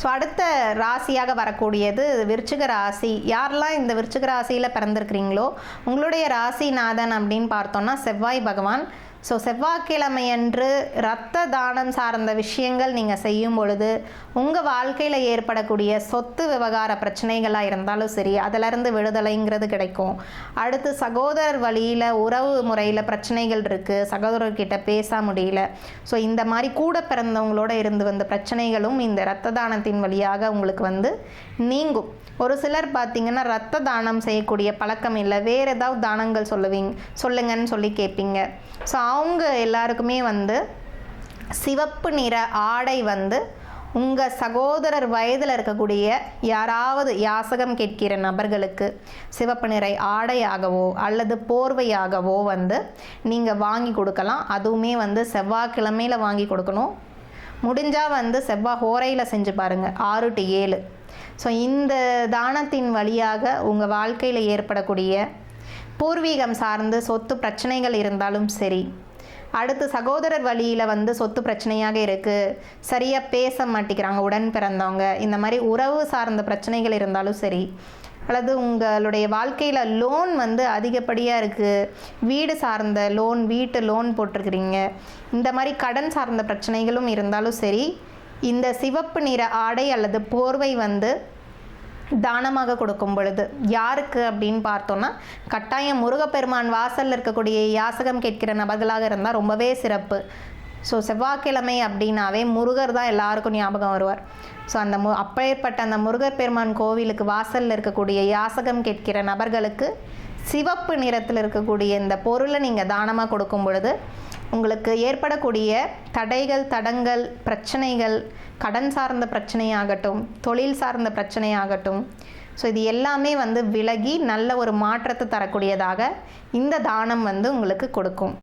So அடுத்த ராசியாக வரக்கூடியது விருச்சிக ராசி. யாரெல்லாம் இந்த விருச்சிக ராசியில் பிறந்திருக்கிறீங்களோ உங்களுடைய ராசிநாதன் அப்படின்னு பார்த்தோன்னா செவ்வாய் பகவான். ஸோ செவ்வாய்க்கிழமையன்று இரத்த தானம் சார்ந்த விஷயங்கள் நீங்கள் செய்யும் பொழுது உங்கள் வாழ்க்கையில் ஏற்படக்கூடிய சொத்து விவகார பிரச்சனைகளாக இருந்தாலும் சரி அதிலிருந்து விடுதலைங்கிறது கிடைக்கும். அடுத்து சகோதரர் வழியில் உறவு முறையில் பிரச்சனைகள் இருக்குது சகோதரர்கிட்ட பேச முடியல. ஸோ இந்த மாதிரி கூட பிறந்தவங்களோட இருந்து வந்த பிரச்சனைகளும் இந்த இரத்த தானத்தின் வழியாக உங்களுக்கு வந்து நீங்கும். ஒரு சிலர் பார்த்தீங்கன்னா ரத்த தானம் செய்யக்கூடிய பழக்கம் இல்லை வேறு ஏதாவது தானங்கள் சொல்லுவீங்க சொல்லுங்கன்னு சொல்லி கேட்பீங்க ஸோ அவங்க எல்லாருக்குமே வந்து சிவப்பு நிற ஆடை வந்து உங்கள் சகோதரர் வயதில் இருக்கக்கூடிய யாராவது யாசகம் கேட்கிற நபர்களுக்கு சிவப்பு நிறை ஆடையாகவோ அல்லது போர்வையாகவோ வந்து நீங்கள் வாங்கி கொடுக்கலாம். அதுவுமே வந்து செவ்வாய்க்கிழமையில் வாங்கி கொடுக்கணும். முடிஞ்சால் வந்து செவ்வாய் ஹோரையில் செஞ்சு பாருங்கள் ஆறு டு ஏழு. ஸோ இந்த தானத்தின் வழியாக உங்கள் வாழ்க்கையில் ஏற்படக்கூடிய பூர்வீகம் சார்ந்து சொத்து பிரச்சனைகள் இருந்தாலும் சரி அடுத்து சகோதரர் வழியில் வந்து சொத்து பிரச்சனையாக இருக்குது சரியாக பேச மாட்டேங்கிறாங்க உடன் பிறந்தவங்க. இந்த மாதிரி உறவு சார்ந்த பிரச்சனைகள் இருந்தாலும் சரி அல்லது உங்களுடைய வாழ்க்கையில் லோன் வந்து அதிகப்படியாக இருக்குது வீடு சார்ந்த லோன் வீட்டு லோன் போட்டிருக்கிறீங்க. இந்த மாதிரி கடன் சார்ந்த பிரச்சனைகளும் இருந்தாலும் சரி இந்த சிவப்பு நிற ஆடை அல்லது போர்வை வந்து தானமாக கொடுக்கும் பொழுது. யாருக்கு அப்படின்னு பார்த்தோன்னா கட்டாயம் முருகப்பெருமான் வாசலில் இருக்கக்கூடிய யாசகம் கேட்கிற நபர்களாக இருந்தால் ரொம்பவே சிறப்பு. ஸோ செவ்வாய்க்கிழமை அப்படின்னாவே முருகர் தான் எல்லாருக்கும் ஞாபகம் வருவார். ஸோ அந்த மு அப்பேற்பட்ட அந்த முருகர் பெருமான் கோவிலுக்கு வாசலில் இருக்கக்கூடிய யாசகம் கேட்கிற நபர்களுக்கு சிவப்பு நிறத்தில் இருக்கக்கூடிய இந்த பொருளை நீங்கள் தானமாக கொடுக்கும் பொழுது உங்களுக்கு ஏற்படக்கூடிய தடைகள் தடங்கள் பிரச்சனைகள் கடன் சார்ந்த பிரச்சனையாகட்டும் தொழில் சார்ந்த பிரச்சனையாகட்டும். ஸோ இது எல்லாமே வந்து விலகி நல்ல ஒரு மாற்றத்தை தரக்கூடியதாக இந்த தானம் வந்து உங்களுக்கு கொடுக்கும்.